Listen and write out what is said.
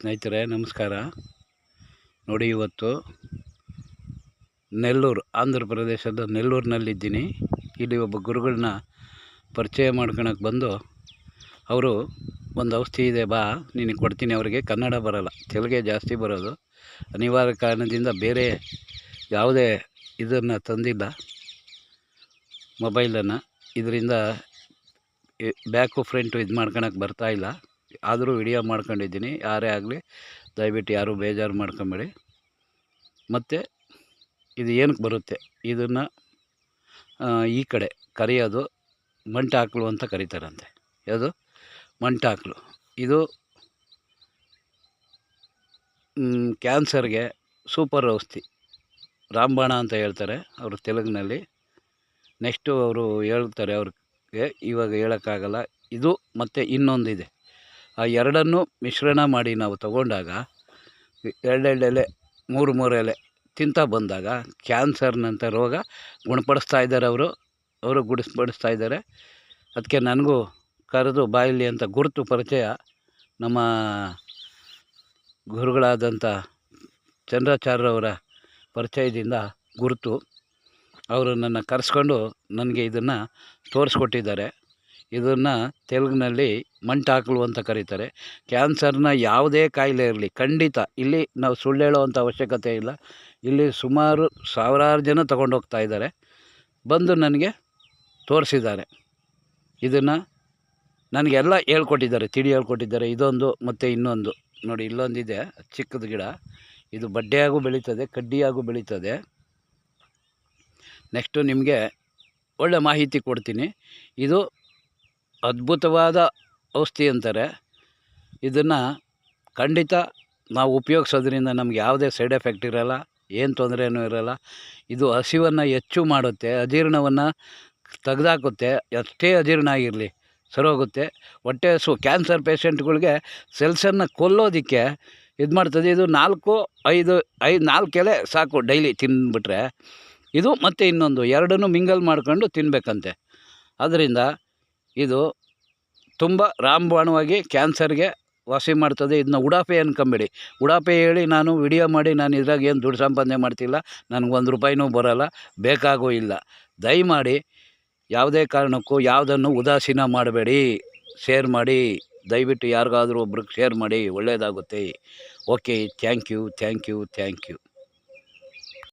ಸ್ನೇಹಿತರೆ, ನಮಸ್ಕಾರ. ನೋಡಿ, ಇವತ್ತು ನೆಲ್ಲೂರು, ಆಂಧ್ರ ಪ್ರದೇಶದ ನೆಲ್ಲೂರಿನಲ್ಲಿದ್ದೀನಿ. ಇಲ್ಲಿ ಒಬ್ಬ ಗುರುಗಳನ್ನ ಪರಿಚಯ ಮಾಡ್ಕೊಳಕ್ಕೆ ಬಂದು ಅವರು, ಒಂದು ಔಷಧಿ ಇದೆ, ಬಾ, ನಿನಗೆ ಕೊಡ್ತೀನಿ, ಅವರಿಗೆ ಕನ್ನಡ ಬರೋಲ್ಲ, ತೆಲುಗೇ ಜಾಸ್ತಿ ಬರೋದು, ಅನಿವಾರ್ಯ ಕಾರಣದಿಂದ ಬೇರೆ ಯಾವುದೇ ಇದನ್ನು ತಂದಿಲ್ಲ, ಮೊಬೈಲನ್ನು, ಇದರಿಂದ ಬ್ಯಾಕು ಫ್ರಂಟು ಇದು ಮಾಡ್ಕೊಳಕ್ಕೆ ಬರ್ತಾಯಿಲ್ಲ ಆದರೂ ವಿಡಿಯೋ ಮಾಡ್ಕೊಂಡಿದ್ದೀನಿ. ಯಾರೇ ಆಗಲಿ, ದಯವಿಟ್ಟು ಯಾರೂ ಬೇಜಾರು ಮಾಡ್ಕೊಂಬೇಡಿ. ಮತ್ತು ಇದು ಏನಕ್ಕೆ ಬರುತ್ತೆ? ಇದನ್ನು ಈ ಕಡೆ ಕರೆಯೋದು ಮಂಟಾಕ್ಲು ಅಂತ ಕರೀತಾರಂತೆ. ಯಾವುದು? ಮಂಟಾಕ್ಲು. ಇದು ಕ್ಯಾನ್ಸರ್ಗೆ ಸೂಪರ್ ಔಷಧಿ. ರಾಮಬಾಣ ಅಂತ ಹೇಳ್ತಾರೆ ಅವರು ತೆಲುಗಿನಲ್ಲಿ. ನೆಕ್ಸ್ಟು ಅವರು ಹೇಳ್ತಾರೆ ಅವ್ರಿಗೆ, ಇವಾಗ ಹೇಳೋಕ್ಕಾಗಲ್ಲ. ಇದು ಮತ್ತು ಇನ್ನೊಂದಿದೆ. ಆ ಎರಡನ್ನೂ ಮಿಶ್ರಣ ಮಾಡಿ ನಾವು ತಗೊಂಡಾಗ ಎರಡೆರಡು ಎಲೆ ಮೂರು ಮೂರು ಎಲೆ ತಿಂತಾ ಬಂದಾಗ ಕ್ಯಾನ್ಸರ್ನಂಥ ರೋಗ ಗುಣಪಡಿಸ್ತಾ ಇದ್ದಾರೆ ಅವರು. ಅವರು ಗುಡಿಸ್ಪಡಿಸ್ತಾ ಇದ್ದಾರೆ. ಅದಕ್ಕೆ ನನಗೂ ಕರೆದು ಬಾಯಲ್ಲಿ ಅಂತ ಗುರುತು ಪರಿಚಯ ನಮ್ಮ ಗುರುಗಳಾದಂಥ ಚಂದ್ರಾಚಾರ್ಯವರ ಪರಿಚಯದಿಂದ ಗುರುತು. ಅವರು ನನ್ನ ಕರೆಸ್ಕೊಂಡು ನನಗೆ ಇದನ್ನು ತೋರಿಸ್ಕೊಟ್ಟಿದ್ದಾರೆ. ಇದನ್ನು ತೆಲುಗಿನಲ್ಲಿ ಮಂಟಾಕ್ಲು ಅಂತ ಕರೀತಾರೆ. ಕ್ಯಾನ್ಸರ್ನ ಯಾವುದೇ ಕಾಯಿಲೆ ಇರಲಿ, ಖಂಡಿತ ಇಲ್ಲಿ ನಾವು ಸುಳ್ಳು ಹೇಳುವಂಥ ಅವಶ್ಯಕತೆ ಇಲ್ಲ. ಇಲ್ಲಿ ಸುಮಾರು ಸಾವಿರಾರು ಜನ ತಗೊಂಡೋಗ್ತಾ ಇದ್ದಾರೆ. ಬಂದು ನನಗೆ ತೋರಿಸಿದ್ದಾರೆ. ಇದನ್ನು ನನಗೆಲ್ಲ ಹೇಳ್ಕೊಟ್ಟಿದ್ದಾರೆ, ತಿಳಿ ಹೇಳ್ಕೊಟ್ಟಿದ್ದಾರೆ. ಇದೊಂದು ಮತ್ತು ಇನ್ನೊಂದು. ನೋಡಿ, ಇಲ್ಲೊಂದಿದೆ, ಚಿಕ್ಕದ ಗಿಡ. ಇದು ಬಡ್ಡೆಯಾಗೂ ಬೆಳೀತದೆ, ಕಡ್ಡಿಯಾಗೂ ಬೆಳೀತದೆ. ನೆಕ್ಸ್ಟು ನಿಮಗೆ ಒಳ್ಳೆ ಮಾಹಿತಿ ಕೊಡ್ತೀನಿ. ಇದು ಅದ್ಭುತವಾದ ಔಷಧಿ ಅಂತಾರೆ. ಇದನ್ನು ಖಂಡಿತ ನಾವು ಉಪಯೋಗಿಸೋದ್ರಿಂದ ನಮ್ಗೆ ಯಾವುದೇ ಸೈಡ್ ಎಫೆಕ್ಟ್ ಇರೋಲ್ಲ, ಏನು ತೊಂದರೆಯೂ ಇರೋಲ್ಲ. ಇದು ಹಸಿವನ್ನು ಹೆಚ್ಚು ಮಾಡುತ್ತೆ, ಅಜೀರ್ಣವನ್ನು ತೆಗ್ದಾಕುತ್ತೆ ಎಷ್ಟೇ ಅಜೀರ್ಣ ಆಗಿರಲಿ, ಸರೋಗುತ್ತೆ. ಹೊಟ್ಟೆ ಹಸು, ಕ್ಯಾನ್ಸರ್ ಪೇಷೆಂಟ್ಗಳಿಗೆ ಸೆಲ್ಸನ್ನು ಕೊಲ್ಲೋದಕ್ಕೆ ಇದು ಮಾಡ್ತದೆ. ಇದು ನಾಲ್ಕು, ಐದು ಐದು, ನಾಲ್ಕು ಎಲೆ ಸಾಕು ಡೈಲಿ ತಿಂದುಬಿಟ್ರೆ. ಇದು ಮತ್ತು ಇನ್ನೊಂದು, ಎರಡನ್ನೂ ಮಿಂಗಲ್ ಮಾಡ್ಕೊಂಡು ತಿನ್ನಬೇಕಂತೆ ಅದರಿಂದ ಇದು ತುಂಬ ರಾಮಬಾಣವಾಗಿ ಕ್ಯಾನ್ಸರ್ಗೆ ವಾಸಿ ಮಾಡ್ತದೆ. ಇದನ್ನ ಉಡಾಫೆ ಅನ್ಕೊಂಬೇಡಿ. ಉಡಾಫೆ ಹೇಳಿ ನಾನು ವಿಡಿಯೋ ಮಾಡಿ ನಾನು ಇದ್ರಾಗ ಏನು ದುಡ್ಡು ಸಂಪಾದನೆ ಮಾಡ್ತಿಲ್ಲ. ನನಗೆ ಒಂದು ರೂಪಾಯಿನೂ ಬರೋಲ್ಲ. ಬೇಕಾಗೂ ಇಲ್ಲ. ದಯಮಾಡಿ ಯಾವುದೇ ಕಾರಣಕ್ಕೂ ಯಾವುದನ್ನು ಉದಾಸೀನ ಮಾಡಬೇಡಿ. ಶೇರ್ ಮಾಡಿ. ದಯವಿಟ್ಟು ಯಾರಿಗಾದರೂ ಒಬ್ರಿಗೆ ಶೇರ್ ಮಾಡಿ. ಒಳ್ಳೆಯದಾಗುತ್ತೆ okay. Thank you. Thank you. Thank you.